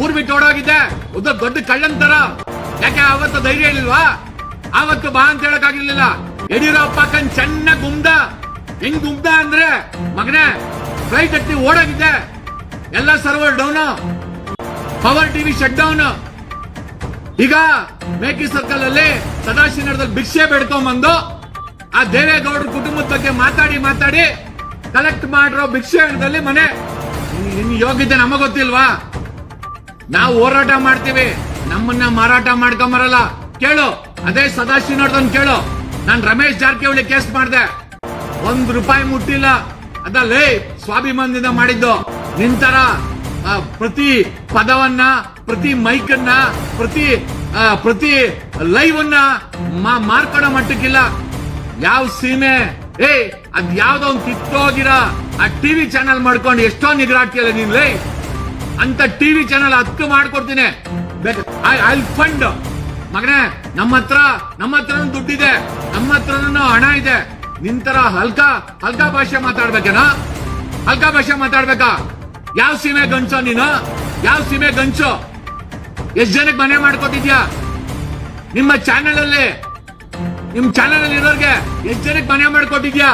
ಊರ್ ಬಿಟ್ಟು ಓಡೋಗಿದ್ದೆ. ಉದ್ದ ದೊಡ್ಡ ಕಳ್ಳಂತರ ಯಾಕೆ ಅವತ್ತು ಧೈರ್ಯ ಇಲ್ವಾ ಅವತ್ತು ಬಾ ಅಂತ ಹೇಳಕ್ ಆಗಿರ್ಲಿಲ್ಲ ಯಡಿಯೂರಪ್ಪ ಕಣ್ ಚೆನ್ನಾಗ್ ಗುಮ್ದ. ಹೆಂಗ್ ಗುಮ್ದ ಅಂದ್ರೆ, ಮಗನೇ ಫ್ಲೈಟ್ ಹತ್ತಿ ಓಡೋಗಿದ್ದೆ. ಎಲ್ಲ server down power TV shut down ಈಗ ಮೇಕಿ ಸರ್ಕಲ್ ಅಲ್ಲಿ ಸದಾಶಿವನಗರದಲ್ಲಿ ಭಿಕ್ಷೆ ಬೇಡ್ಕೊಂಡ್ಬಂದು ಆ ದೇವೇಗೌಡರ ಕುಟುಂಬದ ಬಗ್ಗೆ ಮಾತಾಡಿ ಮಾತಾಡಿ ಕಲೆಕ್ಟ್ ಮಾಡಿರೋ ಭಿಕ್ಷೆ ಹಣದಲ್ಲಿ ಮನೆ. ನಿನ್- ಯೋಗ್ಯತೆ ಗೊತ್ತಿಲ್ವಾ? ನಾವು ಹೋರಾಟ ಮಾಡ್ತೀವಿ. ನಮ್ಮನ್ನ ಮಾರಾಟ ಮಾಡ್ಕೊಂಬರಲ್ಲ. ಕೇಳು. ಅದೇ ಸದಾಶಿವನವ್ರದನ್ ಕೇಳು. ನಾನ್ ರಮೇಶ್ ಜಾರಕಿಹೊಳಿ ಕೇಸ್ ಮಾಡ್ದೆ. ಒಂದ್ ರೂಪಾಯಿ ಮುಟ್ಟಿಲ್ಲ. ಅದಲ್ಲೇ ಸ್ವಾಭಿಮಾನದಿಂದ ಮಾಡಿದ್ದು. ನಿಂತರ ಪ್ರತಿ ಪದವನ್ನ, ಪ್ರತಿ ಮೈಕನ್ನ, ಪ್ರತಿ ಪ್ರತಿ ಲೈವ್ ಅನ್ನ ಮಾರ್ಕೊಡೋ ಮಟ್ಟಕ್ಕಿಲ್ಲ. ಯಾವ ಸೀಮೆ? ಏ ಅದ್ ಯಾವ್ದೋ ಒಂದ್ ಕಿತ್ತೋಗಿರ ಆ ಟಿವಿ ಚಾನೆಲ್ ಮಾಡ್ಕೊಂಡು ಎಷ್ಟೋ ನಿಗ್ರಾಟಿಯಲ್ಲ ನೀನ್, ಲೈ. ಅಂತ ಟಿವಿ ಚಾನಲ್ ಹತ್ತು ಮಾಡ್ಕೊಡ್ತೀನಿ. ಫಂಡ್ ಮಗನೇ, ನಮ್ಮ ಹತ್ರ ನಮ್ಮ ಹತ್ರ ದುಡ್ಡಿದೆ. ನಮ್ಮ ಹತ್ರ ಹಣ ಇದೆ. ನಿಂತರ ಹಲ್ಕಾ ಹಲ್ಕಾ ಭಾಷೆ ಮಾತಾಡ್ಬೇಕೇನಾ? ಹಲ್ಕಾ ಭಾಷೆ ಮಾತಾಡ್ಬೇಕಾ? ಯಾವ ಸೀಮೆ ಗಂಚೋ ನೀನು? ಯಾವ ಸೀಮೆ ಗಂಚು ಎಷ್ಟ್ ಜನಕ್ಕೆ ಮನೆ ಮಾಡ್ಕೊಟ್ಟಿದ್ಯಾ ನಿಮ್ಮ ಚಾನೆಲ್ ಅಲ್ಲಿ ನಿಮ್ ಚಾನೆಲ್ ಅಲ್ಲಿ ಇರೋರ್ಗೆ ಎಷ್ಟ್ ಜನಕ್ಕೆ ಮನೆ ಮಾಡ್ಕೊಟ್ಟಿದ್ಯಾ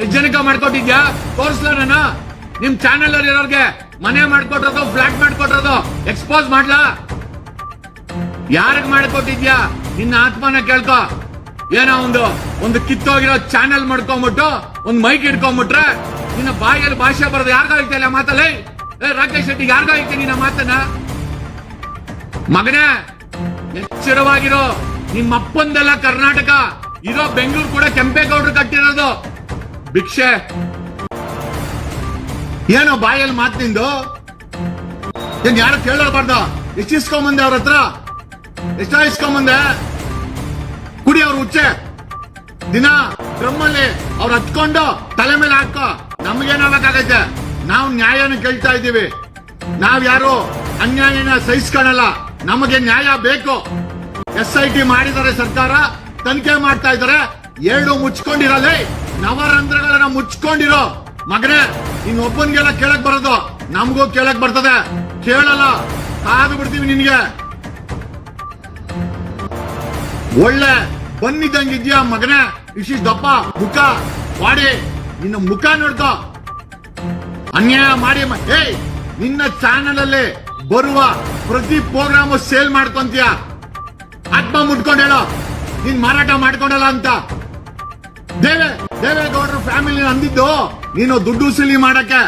ಎಷ್ಟ್ ಜನಕ್ಕೆ ಮಾಡ್ಕೊಟ್ಟಿದ್ಯಾ ತೋರ್ಸ್ಲ ನಾನು? ನಿಮ್ ಚಾನೆಲ್ ಅಲ್ಲಿ ಇರೋರ್ಗೆ ಮನೆ ಮಾಡ್ಕೊಟ್ರದು ಫ್ಲಾಟ್ ಮಾಡ್ಕೊಟ್ರದು ಎಕ್ಸ್ಪೋಸ್ ಮಾಡ್ಲಾ? ಯಾರಿಗ್ ಮಾಡ್ಕೊಟ್ಟಿದ್ಯಾ ನಿನ್ನ ಆತ್ಮನ ಕೇಳ್ಕೊ. ಏನೋ ಒಂದು ಒಂದು ಕಿತ್ತೋಗಿರೋ ಚಾನೆಲ್ ಮಾಡ್ಕೊಂಬಿಟ್ಟು, ಒಂದ್ ಮೈಕ್ ಇಟ್ಕೊಂಡ್ಬಿಟ್ರೆ ನಿನ್ನ ಬಾಯಲ್ಲಿ ಭಾಷೆ ಬರೋದು ಯಾರಿಗೋ ಅಲ್ಲ ಮಾತಲ್ಲಿ? ರಾಕೇಶ್ ಶೆಟ್ಟಿ, ಯಾರಿಗೋ ಐತೆ ನಿನ್ನ ಮಾತನ್ನ? ಮಗನೇ, ಎಚ್ಚರವಾಗಿರೋ ನಿಮ್ಮ ಅಪ್ಪಂದೆಲ್ಲ ಕರ್ನಾಟಕ, ಇರೋ ಬೆಂಗಳೂರು ಕೂಡ ಕೆಂಪೇಗೌಡರು ಕಟ್ಟಿರೋದು. ಭಿಕ್ಷೆ. ಏನೋ ಬಾಯಲ್ಲಿ ಮಾತು ನಿಂದು? ಏನ್ ಯಾರು ಕೇಳಬಾರ್ದ ಎಷ್ಟು ಇಸ್ಕೊಂಬಂದೆ ಅವ್ರ ಹತ್ರ? ಎಷ್ಟ ಇಸ್ಕೊಂಬಂದೆ. ಕುಡಿ ಅವ್ರ ಹುಚ್ಚೆ. ದಿನ ಡ್ರಮ್ಮಲ್ಲಿ ಅವ್ರ ಹತ್ಕೊಂಡು ತಲೆ ಮೇಲೆ ಹಾಕೋ. ನಮ್ಗೇನಾಗತ್ತೆ ನಾವು ನ್ಯಾಯನ ಕೇಳ್ತಾ ಇದ್ದೀವಿ. ನಾವ್ ಯಾರು ಅನ್ಯಾಯನ ಸಹಿಸ್ಕೊಳಲ್ಲ. ನಮಗೆ ನ್ಯಾಯ ಬೇಕು. ಎಸ್ ಐ ಟಿ ಮಾಡಿದರೆ ಸರ್ಕಾರ, ತನಿಖೆ ಮಾಡ್ತಾ ಇದಾರೆ ಎರಡು ಮುಚ್ಕೊಂಡಿರಲ್ಲಿ ನವರಂಧ್ರಗಳನ್ನ ಮುಚ್ಕೊಂಡಿರೋ ಮಗನೇ. ಇನ್ನೊಬ್ಬನ್ಗೆಲ್ಲ ಕೇಳಕ್ ಬರೋದು ನಮಗೂ ಕೇಳಕ್ ಬರ್ತದೆ. ಕೇಳಲ್ಲ, ಕಾದು ಬಿಡ್ತೀವಿ ನಿನ್ಗೆ. ಒಳ್ಳೆ ಬಂದಿದ್ದಂಗಿದ್ಯಾ ಮಗನೇ? ಇಶಿಸ್ ದಪ್ಪ, ಮುಖ ಮಾಡಿ ನಿನ್ನ ಮುಖ ನೋಡ್ತ ಅನ್ಯಾಯ ಮಾಡಿ ಏಯ್, ನಿನ್ನ ಚಾನಲ್ ಅಲ್ಲಿ ಬರುವ ಪ್ರತಿ ಪ್ರೋಗ್ರಾಮ್ ಸೇಲ್ ಮಾಡ್ಕೊಂತೀಯ? ಆತ್ಮ ಮುಟ್ಕೊಂಡೇಳ ನಿನ್ ನೀನ್ ಮಾರಾಟ ಮಾಡ್ಕೊಂಡಲ್ಲ ಅಂತ. ದೇವೆ ದೇವೇಗೌಡರು ಫ್ಯಾಮಿಲಿ ಅಂದಿದ್ದು ನೀನು ದುಡ್ಡು ವಸೂಲಿ ಮಾಡಕ್ಕೆ.